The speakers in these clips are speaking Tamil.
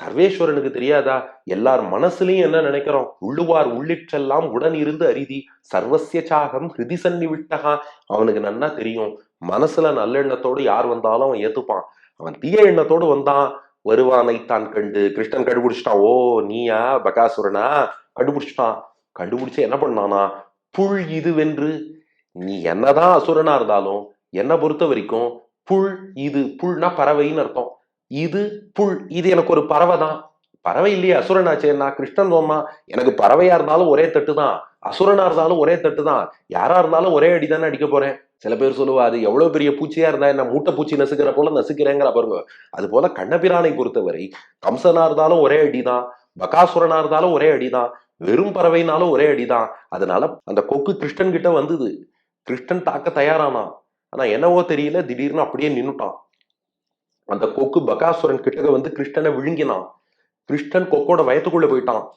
சர்வேஸ்வரனுக்கு தெரியாதா? எல்லார் மனசுலயும் என்ன நினைக்கிறோம்? உள்ளுவார் உள்ளிற்றெல்லாம் உடன் இருந்து அரிதி. சர்வசிய சாகம் ஹிருதி சன்னி விட்டகா அவனுக்கு நன்னா தெரியும். மனசுல நல்லெண்ணத்தோடு யார் வந்தாலும் அவன் ஏத்துப்பான். அவன் தீய எண்ணத்தோடு வந்தான். வருவானை தான் கண்டு. கிருஷ்ணன் கண்டுபிடிச்சிட்டான். ஓ நீயா பகாசுரனா? கண்டுபிடிச்சிட்டான். கண்டுபிடிச்சு என்ன பண்ணானா? புல் இது வென்று. நீ என்னதான் அசுரனா இருந்தாலும் என்ன பொறுத்த வரைக்கும் புல் இது. புல்னா பறவைன்னு அர்த்தம். இது புல் இது எனக்கு ஒரு பறவை தான். பறவை இல்லையே அசுரனாச்சே நான் கிருஷ்ணன் தோமா எனக்கு பறவையா இருந்தாலும் ஒரே தட்டு தான். அசுரனா இருந்தாலும் ஒரே தட்டு தான். யாரா இருந்தாலும் ஒரே அடி தானே அடிக்க போறேன். சில பேர் சொல்லுவா அது எவ்வளவு பெரிய பூச்சியா இருந்தா என்ன மூட்டை பூச்சி நசுக்கிற போல நசுக்கிறேங்கிற பாருங்க. அது போல கண்ணபிரானை பொறுத்தவரை கம்சனா இருந்தாலும் ஒரே அடிதான் பகாசுரனா இருந்தாலும் ஒரே அடிதான் வெறும் பறவைனாலும் ஒரே அடிதான் அதனால அந்த கொக்கு கிருஷ்ணன் கிட்ட வந்தது. கிருஷ்ணன் தாக்க தயாரானான். ஆனா என்னவோ தெரியல திடீர்னு அப்படியே நின்னுட்டான். அந்த கொக்கு பகாசுரன் கிட்டக வந்து கிருஷ்ணனை விழுங்கினான். கிருஷ்ணன் கொக்கோட வயத்துக்குள்ள போயிட்டான்.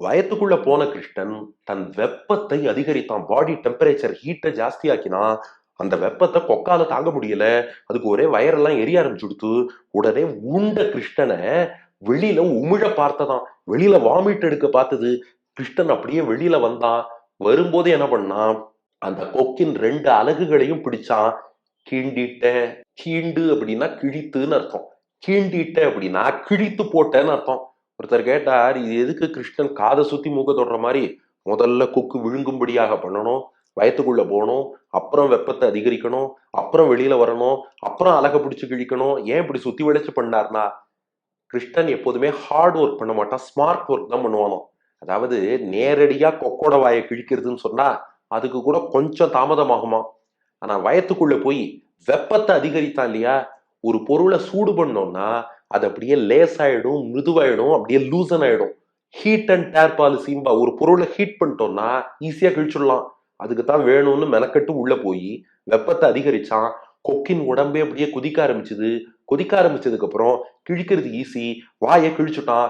வயத்துக்குள்ள போன கிருஷ்ணன் தன் வெப்பத்தை அதிகரித்தான். பாடி டெம்பரேச்சர் ஹீட்டை ஜாஸ்தி ஆக்கினா அந்த வெப்பத்தை கொக்கால தாங்க முடியல. அதுக்கு ஒரே வயரெல்லாம் எரிய ஆரம்பிச்சுடுத்து உடனே உண்ட கிருஷ்ணனை வெளியில உமிழ பார்த்ததான். வெளியில வாமிட் எடுக்க பார்த்தது. கிருஷ்ணன் அப்படியே வெளியில வந்தான். வரும்போது என்ன பண்ணான்? அந்த கொக்கின் ரெண்டு அலகுகளையும் பிடிச்சான். கீண்டிட்ட கீண்டு அப்படின்னா கிழித்துன்னு அர்த்தம். கீண்டிட்ட அப்படின்னா கிழித்து போட்டேன்னு அர்த்தம். ஒருத்தர் கேட்டார் இது எதுக்கு கிருஷ்ணன் காதை சுத்தி மூக்க தொடுற மாதிரி? முதல்ல கொக்கு விழுங்கும்படியாக பண்ணணும் வயத்துக்குள்ள போகணும் அப்புறம் வெப்பத்தை அதிகரிக்கணும் அப்புறம் வெளியில வரணும் அப்புறம் அழக பிடிச்சு கிழிக்கணும். ஏன் இப்படி சுத்தி விளைச்சு பண்ணார்னா கிருஷ்ணன் எப்போதுமே ஹார்ட் ஒர்க் பண்ண மாட்டான் ஸ்மார்ட் ஒர்க் தான் பண்ணுவானோ. அதாவது நேரடியா கொக்கோட வாயை கிழிக்கிறதுன்னு சொன்னா அதுக்கு கூட கொஞ்சம் தாமதமாகுமா? ஆனா வயத்துக்குள்ள போய் வெப்பத்தை அதிகரித்தான் இல்லையா? ஒரு பொருளை சூடு பண்ணோம்னா அது அப்படியே லேஸ் மிருதுவாயிடும் அப்படியே லூசன் ஆயிடும். ஹீட் அண்ட் டேர் பாலிசிம்பா ஒரு பொருளை ஹீட் பண்ணிட்டோம்னா ஈஸியா கிழிச்சிடலாம். அதுக்கு தான் வேணும்னு மெனக்கட்டு உள்ள போய் வெப்பத்தை அதிகரிச்சான். கொக்கின் உடம்பே அப்படியே கொதிக்க ஆரம்பிச்சது. கொதிக்க ஆரம்பிச்சதுக்கு அப்புறம் கிழிக்கிறது ஈஸி வாயை கிழிச்சுட்டான்.